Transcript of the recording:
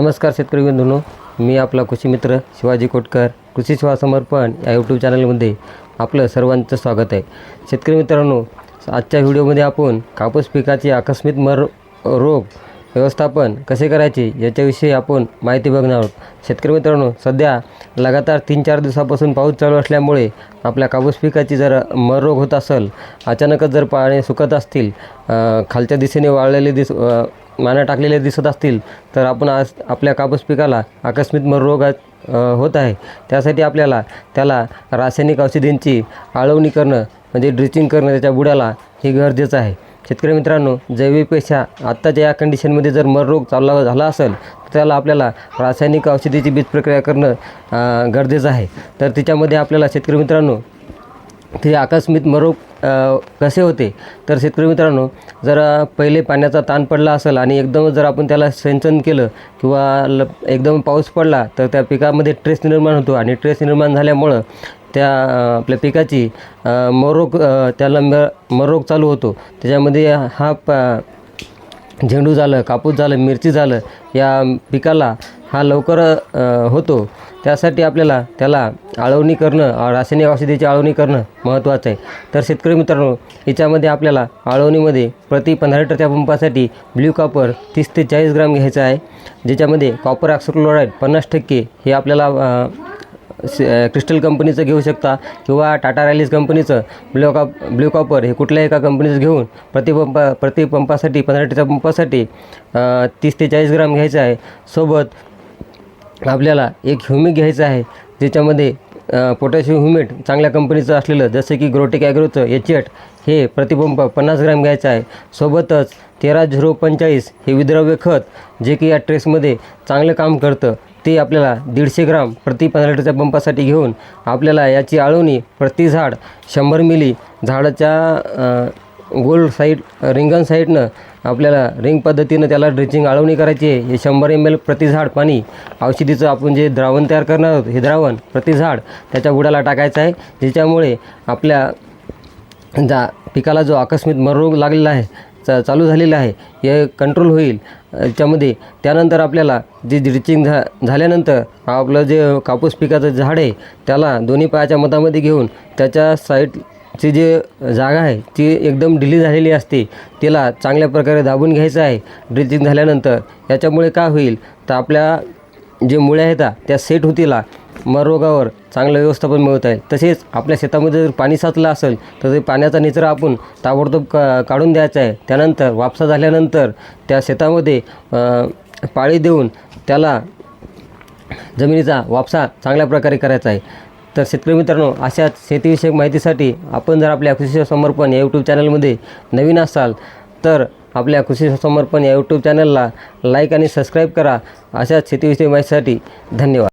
नमस्कार शेतकरी बंधूंनो मी आपला कृषी मित्र शिवाजी कोटकर कृषी सेवा समर्पण या यूट्यूब चॅनलमध्ये आपलं सर्वांचं स्वागत आहे. शेतकरी मित्रांनो आजच्या व्हिडिओमध्ये आपण कापूस पिकाचे आकस्मिक मर रोग व्यवस्थापन कसे करायचे याच्याविषयी आपण माहिती बघणार आहोत. शेतकरी मित्रांनो सध्या लगातार तीन चार दिवसापासून पाऊस चालू असल्यामुळे आपल्या कापूस पिकाची जर मर रोग होत असेल अचानकच जर पाणी सुकत असतील खालच्या दिशेने वाळलेले दिस माना टाकलेले दिसत असतील तर आपण आज आपल्या कापूस पिकाला आकस्मिक मर रोग होत आहे. त्यासाठी आपल्याला त्याला रासायनिक औषधींची आळवणी करणं म्हणजे ड्रिचिंग करणं त्याच्या बुडाला हे गरजेचं आहे. शेतकरी मित्रांनो जैविकपेक्षा आत्ताच्या या कंडिशनमध्ये जर मर रोग चालला झाला असेल तर त्याला आपल्याला रासायनिक औषधीची बीज प्रक्रिया करणं गरजेचं आहे. तर तिच्यामध्ये आपल्याला शेतकरी मित्रांनो ते आकस्मित मरोग कसे होते? तर शेतकरी मित्रांनो जर पहिले पाण्याचा ताण पडला असेल आणि एकदम जर आपण त्याला सिंचन केलं किंवा ल एकदम पाऊस पडला तर त्या पिकामध्ये ट्रेस निर्माण होतो आणि ट्रेस निर्माण झाल्यामुळं त्या आपल्या पिकाची मरोग त्याला म मरोग चालू होतो. त्याच्यामध्ये हा प झेंडू झालं कापूस झालं मिरची झालं या पिकाला हा लवकर होतो. त्यासाठी आपल्याला त्याला आळवणी करणं रासायनिक औषधीची आळवणी करणं महत्त्वाचं आहे. तर शेतकरी मित्रांनो याच्यामध्ये आपल्याला आळवणीमध्ये प्रति पंधरा लिटरच्या पंपासाठी ब्ल्यू कॉपर तीस ते चाळीस ग्राम घ्यायचं आहे. ज्याच्यामध्ये कॉपर ऑक्सिक्लोराईड पन्नास टक्के हे आपल्याला क्रिस्टल कंपनीचं घेऊ शकता किंवा टाटा रॅलीज कंपनीचं ब्ल्यू कॉप ब्ल्यू कॉपर हे कुठल्याही एका कंपनीचं घेऊन प्रतिपंप प्रतिपंपासाठी पंधरा लिटरच्या पंपासाठी तीस ते चाळीस ग्राम घ्यायचं आहे. सोबत आपल्याला एक ह्युमिक घ्यायचं आहे ज्याच्यामध्ये पोटॅशियम ह्युमेट चांगल्या कंपनीचं असलेलं जसं की ग्रोटेक ॲग्रोचं एच एट हे प्रतिपंप पन्नास ग्रॅम घ्यायचं आहे. सोबतच तेरा झिरो पंचेचाळीस हे विद्रव्य खत जे की या ट्रेसमध्ये चांगलं काम करतं ते आपल्याला दीडशे ग्राम प्रति पंधरा लिटरच्या पंपासाठी घेऊन आपल्याला याची आळवणी प्रति झाड शंभर मिली झाडाच्या गोल साईड रिंगण साईडनं आपल्याला रिंग पद्धतीनं त्याला ड्रिचिंग आळवणी करायची आहे. हे शंभर एम एल प्रति झाड पाणी औषधीचं आपण जे द्रावण तयार करणार आहोत हे द्रावण प्रति झाड त्याच्या बुडाला टाकायचं आहे. ज्याच्यामुळे आपल्या जा पिकाला जो आकस्मिक मररोग लागलेला आहे चा चालू झालेला आहे हे कंट्रोल होईल. याच्यामध्ये त्यानंतर आपल्याला जे ड्रिचिंग झा झाल्यानंतर आपलं जे कापूस पिकाचं झाड आहे त्याला दोन्ही पायाच्या मतामध्ये घेऊन त्याच्या ची जे जागा आहे ती एकदम ढिली झालेली असते. तिला चांगल्या प्रकारे दाबून घ्यायचं आहे. ड्रिचिंग झाल्यानंतर याच्यामुळे काय होईल? तर आपल्या जे मुळ्या आहेत त्या सेट होतीला. मरोगावर चांगलं व्यवस्थापन मिळत आहे. तसेच आपल्या शेतामध्ये जर पाणी साचलं असेल तर ते पाण्याचा निचरा आपण ताबडतोब का काढून द्यायचा आहे. त्यानंतर वापसा झाल्यानंतर त्या शेतामध्ये पाळी देऊन त्याला जमिनीचा वापसा चांगल्या प्रकारे करायचा आहे. तर शेतकरी मित्रांनो अशाच शेतीविषयक माहितीसाठी आपण जर आपल्या कृषी समर्पण या यूट्यूब चॅनलमध्ये नवीन असाल तर आपल्या कृषी समर्पण या यूट्यूब चॅनलला लाईक आणि सबस्क्राईब करा. अशाच शेतीविषयक माहितीसाठी धन्यवाद.